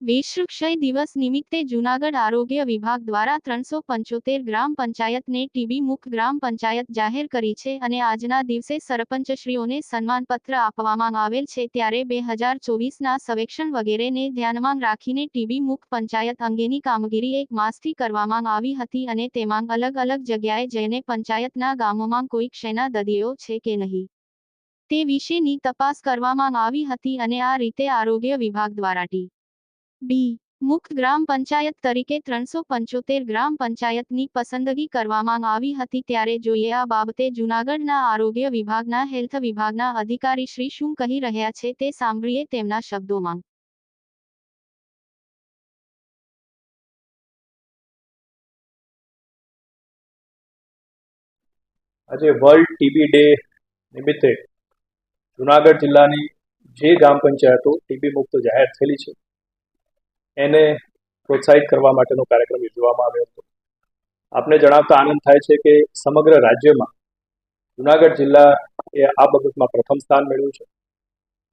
વિશ્વ ક્ષય દિવસ નિમિત્તે જૂનાગઢ આરોગ્ય વિભાગ દ્વારા ત્રણસો પંચોતેર ગ્રામ પંચાયતને ટીબી મુક્ત ગ્રામ પંચાયત જાહેર કરી છે અને આજના દિવસે સરપંચશ્રીઓને સન્માનપત્ર આપવામાં આવેલ છે ત્યારે બે હજાર ચોવીસના સર્વેક્ષણ વગેરેને ધ્યાનમાં રાખીને ટીબી મુક્ત પંચાયત અંગેની કામગીરી એક માસથી કરવામાં આવી હતી અને તેમાં અલગ અલગ જગ્યાએ જઈને પંચાયતના ગામોમાં કોઈ ક્ષયના દર્દીઓ છે કે નહીં. તે વિશેની તપાસ કરવામાં આવી હતી અને આ રીતે આરોગ્ય વિભાગ દ્વારા ટી. બી. મુક્ત ગ્રામ પંચાયત તરીકે ત્રણસો પંચોતેર ગ્રામ પંચાયતની પસંદગી કરવામાં આવી હતી ત્યારે જોઈએ આ બાબતે જૂનાગઢના આરોગ્ય વિભાગના હેલ્થ વિભાગના અધિકારી શ્રી શું કહી રહ્યા છે તે સાંભળીએ તેમના શબ્દોમાં. આજે વર્લ્ડ ટીબી ડે નિમિત્તે જૂનાગઢ જિલ્લાની જે ગ્રામ પંચાયતો ટીબી મુક્ત જાહેર થયેલી છે એને પ્રોત્સાહિત કરવા માટેનો કાર્યક્રમ યોજવામાં આવ્યો હતો. આપને જણાવતા આનંદ થાય છે કે સમગ્ર રાજ્યમાં જુનાગઢ જિલ્લા એ આ બાબતમાં પ્રથમ સ્થાન મેળવ્યું છે.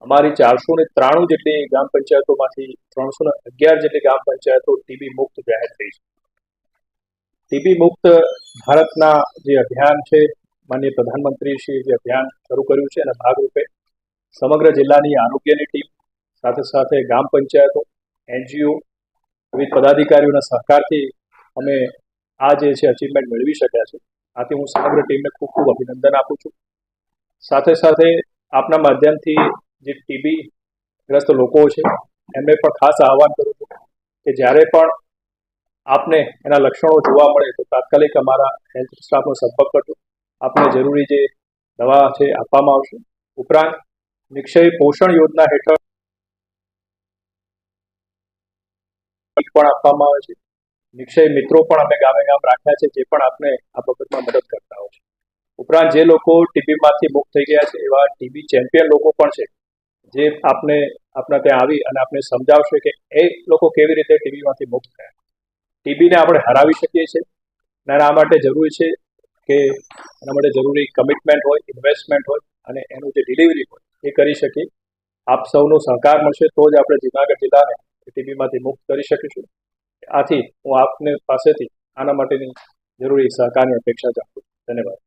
અમારી ચારસો ને ત્રાણું જેટલી ગ્રામ પંચાયતોમાંથી ત્રણસો ને અગિયાર જેટલી ગ્રામ પંચાયતો ટીબી મુક્ત જાહેર થઈ છે. ટીબી મુક્ત ભારતના જે અભિયાન છે, માનનીય પ્રધાનમંત્રીશ્રીએ જે અભિયાન શરૂ કર્યું છે એના ભાગરૂપે સમગ્ર જિલ્લાની આરોગ્યની ટીમ સાથે સાથે ગ્રામ પંચાયતો એનજીઓ વિવિધ પદાધિકારીઓના સહકારથી અમે આ જે છે અચીવમેન્ટ મેળવી શક્યા છે. આથી હું સમગ્ર ટીમને ખૂબ ખૂબ અભિનંદન આપું છું. સાથે સાથે આપના માધ્યમથી જે ટીબી ગ્રસ્ત લોકો છે, એમને પણ ખાસ આહવાન કરું છું કે જ્યારે પણ આપને એના લક્ષણો જોવા મળે તો તાત્કાલિક અમારા હેલ્થ સ્ટાફનો સંપર્ક કરજો. આપને જરૂરી જે દવા છે આપવામાં આવશે. ઉપરાંત નિક્ષય પોષણ યોજના હેઠળ પણ આપવામાં આવે છે. નિક્ષય મિત્રો પણ અમે ગામે ગામ રાખ્યા છે, જે પણ આપને આ બાબતમાં મદદ કરતા હોય છે. ઉપરાંત જે લોકો ટીબીમાંથી મુક્ત થઈ ગયા છે, એવા ટીબી ચેમ્પિયન લોકો પણ છે, જે આપને આપના ત્યાં આવી અને આપને સમજાવશે કે એ લોકો કેવી રીતે ટીબીમાંથી મુક્ત થયા. ટીબીને આપણે હરાવી શકીએ છીએ, અને આ માટે જરૂરી છે કે એના માટે જરૂરી કમિટમેન્ટ હોય ઇન્વેસ્ટમેન્ટ હોય, અને એનું જે ડિલિવરી હોય, એ કરી શકીએ. આપ સૌનો સહકાર મળશે, તો જ આપણે જુનાગઢ જિલ્લાને ટીબીમાંથી મુક્ત કરી શકીશું આથી હું આપને પાસેથી આના માટેની જરૂરી સહકારની અપેક્ષા જાણું ધન્યવાદ.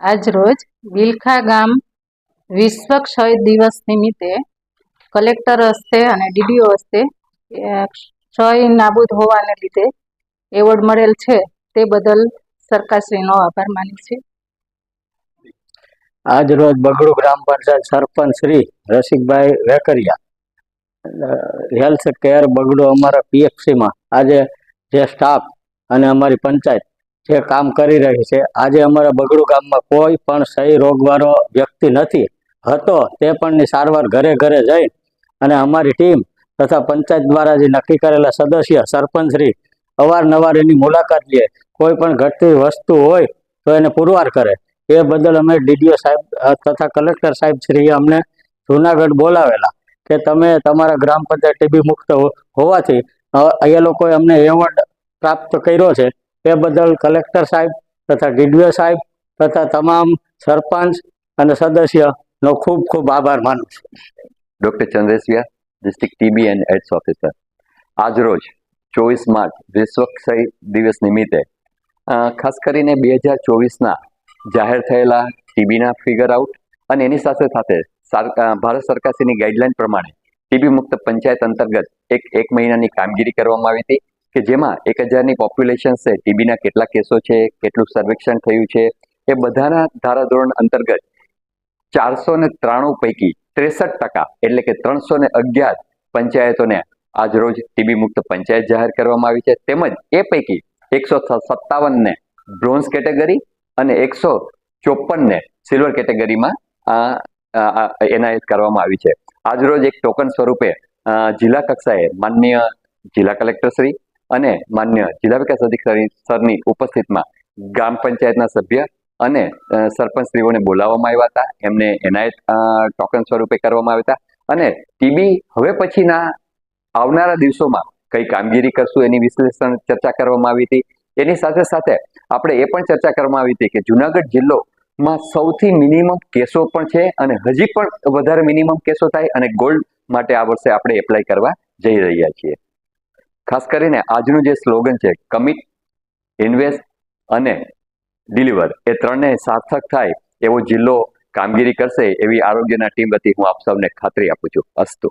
આજ રોજ બિલખા ગામ વિશ્વ ક્ષય દિવસ નિમિત્તે કલેક્ટર હસ્તે અને ડીડીઓ હસ્તે ક્ષય નાબૂદ હોવાને લીધે એવોર્ડ મળેલ છે તે બદલ સરકારશ્રીનો આભાર માની છે. આજ રોજ બગડુ ગ્રામ પંચાયત સરપંચ શ્રી રસિકભાઈ વેકરિયા હેલ્થ કેર બગડો અમારા પીએફસીમાં. આજે જે સ્ટાફ અને અમારી પંચાયત જે કામ કરી રહી છે, આજે અમારા બગડુ ગામમાં કોઈ પણ સહી રોગવાળો વ્યક્તિ નથી. હતો તે પણની સારવાર ઘરે ઘરે જઈ અને અમારી ટીમ તથા પંચાયત દ્વારા જે નક્કી કરેલા સદસ્ય સરપંચ શ્રી અવારનવાર એની મુલાકાત લે. કોઈ પણ ઘટતી વસ્તુ હોય તો એને પુરવાર કરે. એ બદલ અમે ડીડીઓ સાહેબ તથા કલેક્ટર સાહેબ શ્રીએ અમને જુનાગઢ બોલાવેલા કે તમે તમારા ગ્રામ પંચાયત ટીબી મુક્ત હોવાથી અહીંયા લોકોએ અમને એવોર્ડ પ્રાપ્ત કર્યો છે. એ બદલ કલેક્ટર સાહેબ તથા ડીડીઓ સાહેબ તથા તમામ સરપંચ અને સદસ્યનો ખૂબ ખૂબ આભાર માનું છું. Doctor Chandreshiya, district TB and AIDS officer. આજરોજ ચોવીસ માર્ચ વિશ્વ દિવસ નિમિત્તે ખાસ કરીને બે હજાર ચોવીસના જાહેર થયેલા ટીબીના ફિગર આઉટ અને એની સાથે સાથે ભારત સરકારશ્રીની ગાઈડલાઈન પ્રમાણે ટીબી મુક્ત પંચાયત અંતર્ગત એક એક મહિનાની કામગીરી કરવામાં આવી હતી કે જેમાં એક હજારની પોપ્યુલેશન છે, ટીબીના કેટલા કેસો છે, કેટલું સર્વેક્ષણ થયું છે, એ બધાના ધારાધોરણ અંતર્ગત ચારસો ને ત્રાણું પૈકી ત્રેસઠ ટકા એટલે કે ત્રણસો ને અગિયાર પંચાયતોને આજરોજ ટીબી મુક્ત પંચાયત જાહેર કરવામાં આવી છે. તેમજ એ પૈકી એકસો સત્તાવનને બ્રોન્ઝ કેટેગરી અને એકસો ચોપનને સિલ્વર કેટેગરીમાં એનાયત કરવામાં આવી છે. આજરોજ એક ટોકન સ્વરૂપે જિલ્લા કક્ષાએ માન્ય જિલ્લા કલેક્ટર શ્રી અને માન્ય જિલ્લા વિકાસ અધિકારી સરની ઉપસ્થિતમાં ગ્રામ પંચાયતના સભ્ય અને સરપંચશ્રીઓને બોલાવવામાં આવ્યા હતા. એમને એનાયત ટોકન સ્વરૂપે કરવામાં આવ્યા હતા. અને ટીબી હવે પછીના આવનારા દિવસોમાં કઈ કામગીરી કરશું એની વિશ્લેષણ ચર્ચા કરવામાં આવી હતી. એની સાથે સાથે આપણે એ પણ ચર્ચા કરવામાં આવી હતી કે જુનાગઢ જિલ્લોમાં સૌથી મિનિમમ કેસો પણ છે અને હજી પણ વધારે મિનિમમ કેસો થાય અને ગોલ્ડ માટે આ વર્ષે આપણે એપ્લાય કરવા જઈ રહ્યા છીએ. ખાસ કરીને આજનું જે સ્લોગન છે કમિટ ઇન્વેસ્ટ અને ડિલિવર એ ત્રણને સાર્થક થાય એવો જિલ્લો કામગીરી કરશે એવી આરોગ્યના ટીમ વતી હું આપ સૌને ખાતરી આપું છું. અસ્તુ.